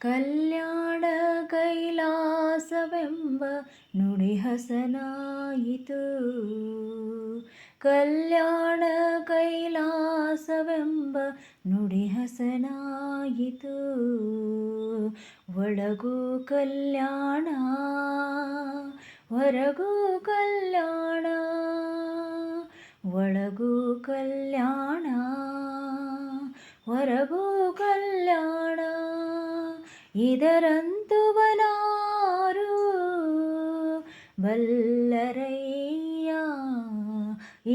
ಕಲ್ಯಾಣ ಕೈಲಾಸವೆಂಬ ನುಡಿ ಹಸನಾಯಿತು. ಕಲ್ಯಾಣ ಕೈಲಾಸವೆಂಬ ನುಡಿ ಹಸನಾಯಿತು. ಒಳಗೂ ಕಲ್ಯಾಣ, ಹೊರಗೂ ಕಲ್ಯಾಣ, ಒಳಗೂ ಕಲ್ಯಾಣ, ಹೊರಗೂ ಕಲ್ಯಾಣ. ಇದರಂತು ಬನಾರು ಬಲ್ಲರಯ್ಯ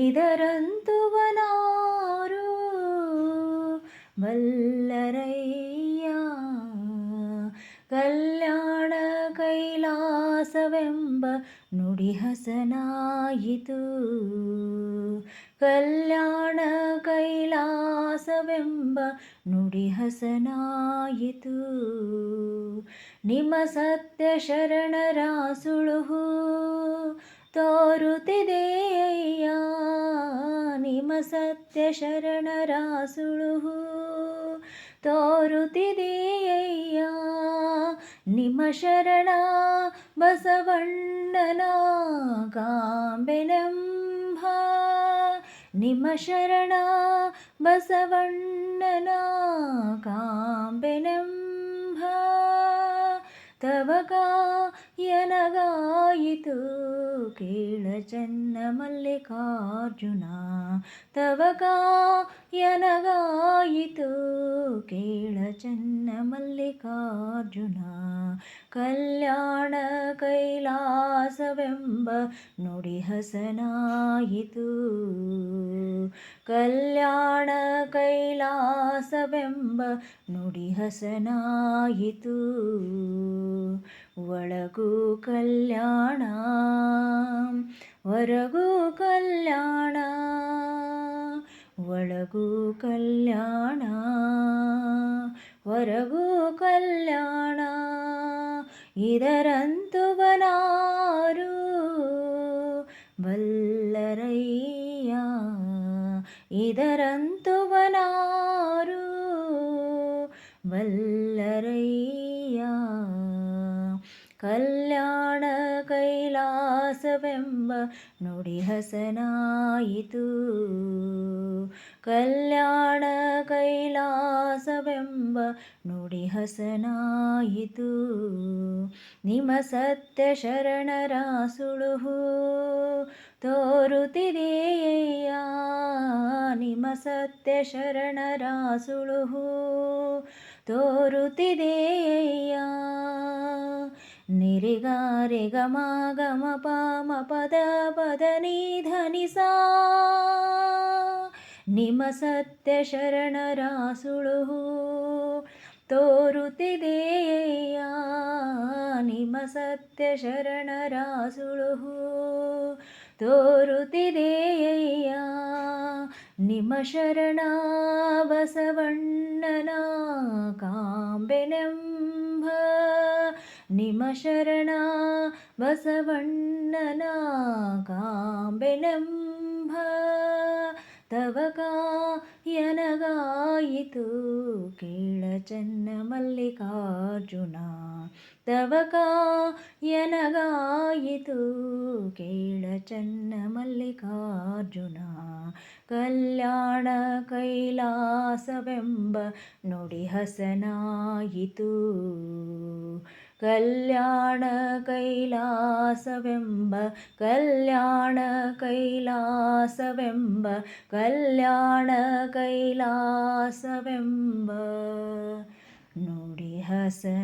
ಇದರಂತು ಬನಾರು ಬಲ್ಲರಯ್ಯ ಕೈಲಾಸವೆಂಬ ನುಡಿ ಹಸನಾಯಿತು. ಕಲ್ಯಾಣ ಕೈಲಾಸವೆಂಬ ನುಡಿ ಹಸನಾಯಿತು. ನಿಮ್ಮ ಸತ್ಯ ಶರಣರ ಸುಳುಹು ತೋರುತ್ತಿದೆಯ್ಯ ನಿಮ್ಮ ಸತ್ಯ ಶರಣರ ಸುಳುಹು ತೋರುತ್ತಿದೆಯ್ಯ निमशरणा बसवण्णना काम्बेहा निमशरणा बसवण्णना काम्बेनम् ತವಗ ಎನಗಾಯಿತು ಕೇಳ ಚೆನ್ನ ಮಲ್ಲಿಕಾರ್ಜುನ. ತವಗಾ ಎನಗಾಯಿತು ಕೇಳ ಚೆನ್ನ ಮಲ್ಲಿಕಾರ್ಜುನ. ಕಲ್ಯಾಣ ಕೈಲಾಸವೆಂಬ ನುಡಿ ಹಸನಾಯಿತು. ಕಲ್ಯಾಣ ಕೈಲಾಸವೆಂಬ ನುಡಿ ಹಸನಾಯಿತು ಒಳಗೂ ಕಲ್ಯಾಣ ಹೊರಗೂ ಕಲ್ಯಾಣ ಒಳಗೂ ಕಲ್ಯಾಣ ಹೊರಗೂ ಕಲ್ಯಾಣ ಇದರಂತು ಇದರಂತು ವಲ್ಲರಯ್ಯ ಕಲ್ಯಾಣ ಕೈಲಾಸವೆಂಬ ನುಡಿ ಹಸನಾಯಿತು. ಕಲ್ಯಾಣ ಕೈಲಾಸವೆಂಬ ನುಡಿ ಹಸನಾಯಿತು. ನಿಮ ಸತ್ಯ ಶರಣರ ಸುಳುಹು ತೋರುತ್ತಿದೆಯಯ್ಯ ನಿಮ್ಮ ಸತ್ಯ ಶರಣರ ಸುಳುಹು ತೋರುತ್ತಿದೆಯಯ್ಯ ನಿರಿಗಾರೆ ಗಮ ಗಮ ಪಾಮ ಪದ ಪದ ನಿಧನಿಸ ನಿಮ್ಮ ಸತ್ಯ ಶರಣರ ಸುಳುಹು ತೋರುತ್ತಿದೆಯ ನಿಮ್ಮ ಸತ್ಯ ಶರಣರ ಸುಳುಹು ತೋರುತ್ತಿದೆಯ നിമശരണാ ബസവണ്ണനാ കാമ്പനംഭ നിമശരണാ ബസവണ്ണനാ കാമ്പനംഭ തവ കായനഗായിതു കീഴചന്ന മല്ലികാർജുന തവ കായനഗാ ಎನಗಾಯಿತು ಕೇಳ ಚನ್ನ ಮಲ್ಲಿಕಾರ್ಜುನ, ಕಲ್ಯಾಣ ಕೈಲಾಸವೆಂಬ ನುಡಿ ಹಸನಾಯಿತು. ಕಲ್ಯಾಣ ಕೈಲಾಸವೆಂಬ ಕಲ್ಯಾಣ ಕೈಲಾಸವೆಂಬ ಕಲ್ಯಾಣ ಕೈಲಾಸವೆಂಬ ನುಡಿ ಹಸನಾಯಿತು.